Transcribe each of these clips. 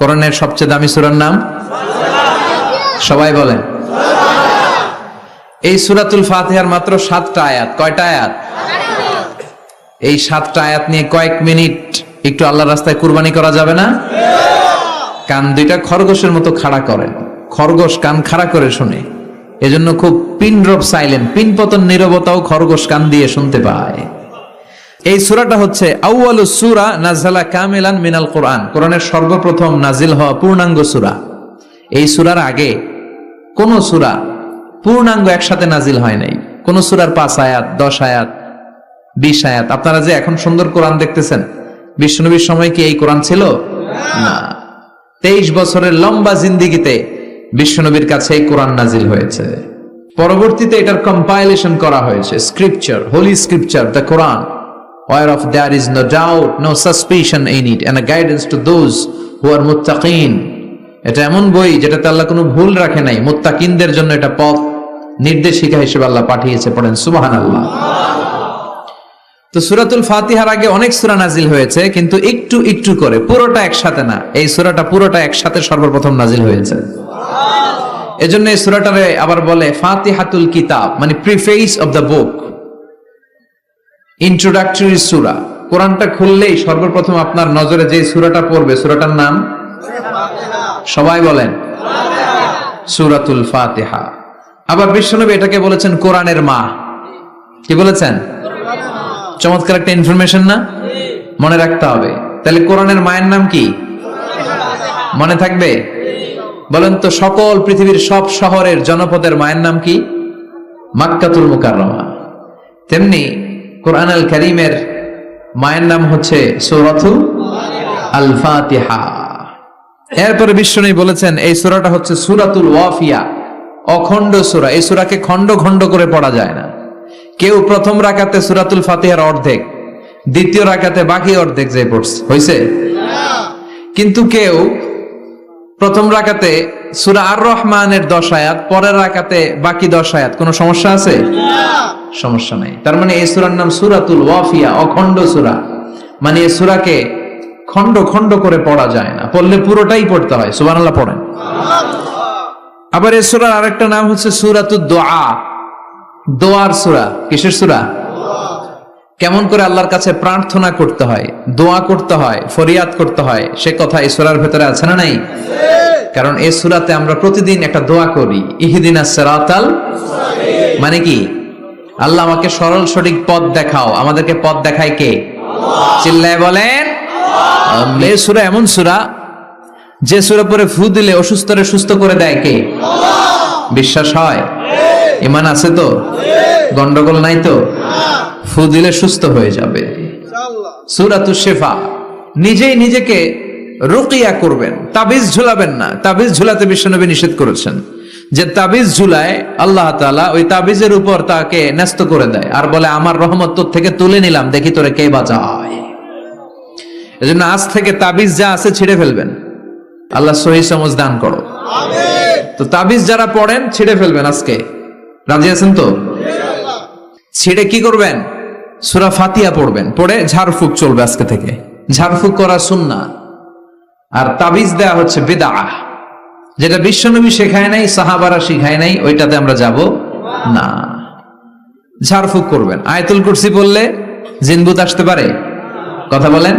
কোরআনের সবচেয়ে দামি সুরার নাম? সবাই বলেন। এই সুরাতুল ফাতিহার মাত্র সাতটা আয়াত। কয়টা আয়াত? এই সাতটা আয়াত নিয়ে কয়েক মিনিট একটু আল্লাহ রাস্তায় কুরবানি করা যাবে না? কান দুইটা খরগোশের মতো খাড়া করেন। খরগোশ কান খাড়া করে শুনে। এজন্য খুব পিন ড্রপ সাইলেন্ট পিন পতন নীরবতাও খরগোশ কান দিয়ে শুনতে পায়। এই সূরাটা হচ্ছে আউয়ালু সূরা নাযালা কামিলান মিনাল কোরআন। কোরআনের সর্বপ্রথম নাজিল হওয়া পূর্ণাঙ্গ সূরা। এই সূরার আগে কোন সুরা পূর্ণাঙ্গ একসাথে নাজিল হয় নাই। কোন সূরার পাঁচ আয়াত, দশ আয়াত, বিশ আয়াত। আপনারা যে এখন সুন্দর কোরআন দেখতেছেন, বিষ্ণুনবীর সময় কি এই কোরআন ছিল? না। তেইশ বছরের লম্বা জিন্দিগিতে বিশ্বনবীর কাছে এই কোরআন নাজিল হয়েছে। পরবর্তীতে এটার কম্পাইলেশন করা হয়েছে। Scripture holy scripture the Quran whereof there is no doubt, no suspicion in it, and a guidance to those who are muttaqin. এটা এমন বই যেটাতে আল্লাহ কোনো ভুল রাখে নাই। মুত্তাকিনদের জন্য এটা পথ নির্দেশিকা হিসেবে আল্লাহ পাঠিয়েছে পড়েন। সুবাহান আল্লাহ তো সুরাতুল ফাতিহার আগে অনেক সুরা নাজিল হয়েছে কিন্তু একটু একটু করে পুরোটা একসাথে না। এই সুরাটা পুরোটা একসাথে সর্বপ্রথম নাজিল হয়েছে। এজন্য এই সূরাটারে আবার বলে ফাতিহাতুল কিতাব মানে preface of the book. Introductory সুরা কোরআনটা খুললেই সর্বপ্রথম আপনার নজরে যে সূরাটা পড়বে, সূরাটার নাম? সবাই বলেন। সুরাতুল ফাতেহা। আবার বিশ্বনবী এটাকে বলেছেন কোরআনের মা। কি বলেছেন? চমৎকার একটা ইনফরমেশন না? মনে রাখতে হবে। তাহলে কোরআনের মায়ের নাম কি? মনে থাকবে? বলেন তো সকল পৃথিবীর সব শহরের জনপদের মায়ের নাম কি? মাক্কাতুল মুকাররমা। তেমনি কোরআন আল করিমের মায়ের নাম হচ্ছে সৌরথু আল ফাতিহা এরপরে বিশ্বনী বলেছেন এই সূরাটা হচ্ছে সুরাতুল ওয়াফিয়া অখণ্ড সূরা। এই সুরাকে খণ্ড খণ্ড করে পড়া যায় না। কেউ প্রথম রাকাতে সুরাতুল ফাতিহার অর্ধেক দ্বিতীয় রাকাতে বাকি অর্ধেক যে পড়ছে হইছে? কিন্তু কেউ প্রথম রাকাতে সুরা আর রহমানের দশ আয়াত পরের রাকাতে বাকি দশ আয়াত কোনো সমস্যা আছে? সমস্যা নাই। তার মানে এই সূরার নাম সূরাতুল ওয়াফিয়া অখণ্ড সূরা। মানে এই সুরাকে খণ্ড খণ্ড করে পড়া যায় না। পড়লে পুরোটাই পড়তে হয় সুবহানাল্লাহ পড়েন। আবার এই সূরার আরেকটা নাম হচ্ছে সূরাতুদ দোয়া দোয়ার সূরা কিসের সূরা? কেমন করে আল্লাহর কাছে প্রার্থনা করতে হয় দোয়া করতে হয় ফরিয়াদ করতে হয় সে কথা এই সূরার ভেতরে আছে না নাই? কারণ এই সুরাতে আমরা প্রতিদিন একটা দোয়া করি ইহদিনাস সিরাতাল মানে কি? আল্লাহ আমাকে সরল সঠিক পথ দেখাও। আমাদেরকে পথ দেখায় কে? চিল্লায় বলেন এই সূরা এমন সুরা যে সূরা পরে ফু দিলে অসুস্থরে সুস্থ করে দেয় কে? বিশ্বাস হয়? ইমান আছে তো? গন্ডগোল নাই তো? ফু দিলে সুস্থ হয়ে যাবে। সুরাতু শেফা নিজেই নিজেকে রুকিয়া করবেন তাবিজ ঝুলাবেন না। তাবিজ ঝুলাতে বিশ্বনবী নিষেধ করেছেন যে তাবিজ ঝুলায় আল্লাহ তাআলা ওই তাবিজের উপর তাকে ন্যস্ত করে দেয় আর বলে আমার রহমত তোর থেকে তুলে নিলাম দেখি তোরে কে বাঁচায়। এজন্য আজ থেকে তাবিজ যা আছে ছিঁড়ে ফেলবেন। আল্লাহ সহি সমজ দান করো তো তাবিজ যারা পড়েন ছিঁড়ে ফেলবেন আজকে। রাজি আছেন তো? ছিঁড়ে কি করবেন? সুরা ফাতিয়া পড়বেন। পড়ে ঝাড়ফুক চলবে আজকে থেকে। ঝাড়ফুক করা সুন্না আর তাবিজ দেয়া হচ্ছে বেদা যেটা বিশ্বনবী শেখায় নাই, সাহাবারা শিখায় নাই, ওইটাতে আমরা যাব না। ঝাড়ফুক করবেন। আয়তুল কুরসি পড়লে জিনবুত আসতে পারে? কথা বলেন?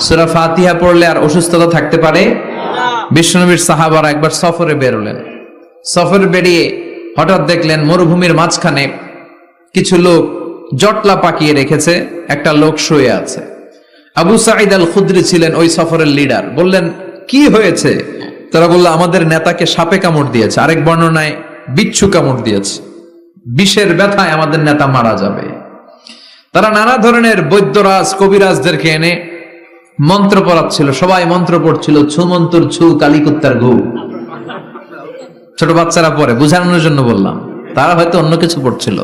সুরা ফাতিহা পড়লে আর অসুস্থতা থাকতে পারে? বিশ্বনবীর সাহাবারা একবার সফরে বেরোলেন। সফরে বেরিয়ে হঠাৎ দেখলেন মরুভূমির মাঝখানে কিছু লোক জটলা পাকিয়ে রেখেছে, একটা লোক শুয়ে আছে। আবু সাঈদ আল খুদ্রি ছিলেন ওই সফরের লিডার। বললেন, কি হয়েছে? তারা বলল, আমাদের নেতাকে সাপে কামড় দিয়েছে, আরেক বর্ণনায় বিচ্ছু কামড় দিয়েছে। বিষের ব্যথায় আমাদের নেতা মারা যাবে। তারা নানা ধরনের বৈদ্যরাজ, কবিরাজদেরকে এনে মন্ত্র পড়াচ্ছিল। সবাই মন্ত্র পড়ছিল ছু মন্তর ছু কালিকুত্তার ঘু। ছোট বাচ্চারা পড়ে, বুঝানোর জন্য বললাম। তারা হয়তো অন্য কিছু পড়ছিল।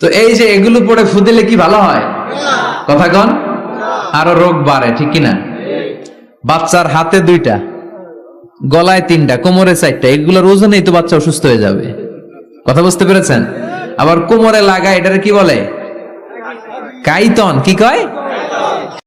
তো এই যে এগুলো পড়ে ফুদিলে কি ভালো হয়? কথা কন? আরও রোগ বাড়ে, ঠিক কিনা? বাচ্চার হাতে দুইটা, গলায় তিনটা, কোমরে চারটা, এগুলোর ওজনেই তো বাচ্চা অসুস্থ হয়ে যাবে। কথা বুঝতে পেরেছেন? আবার কোমরে লাগা, এটারে কি বলে? কাইতন, কি কয়?